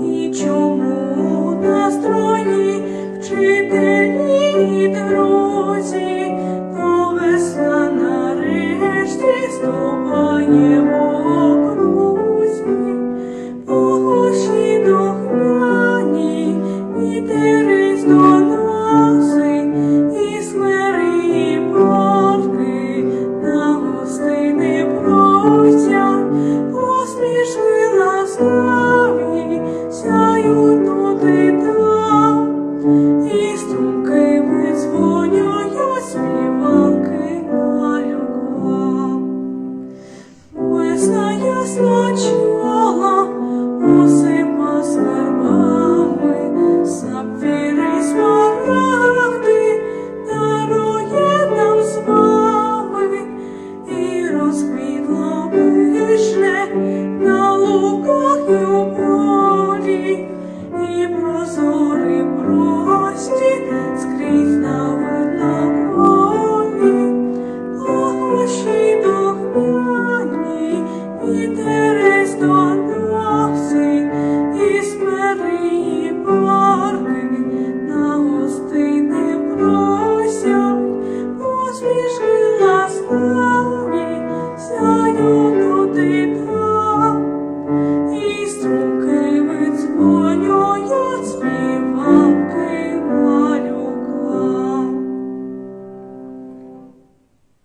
і чому настрої вчителі і друзі, то весна нарешті ступає. love.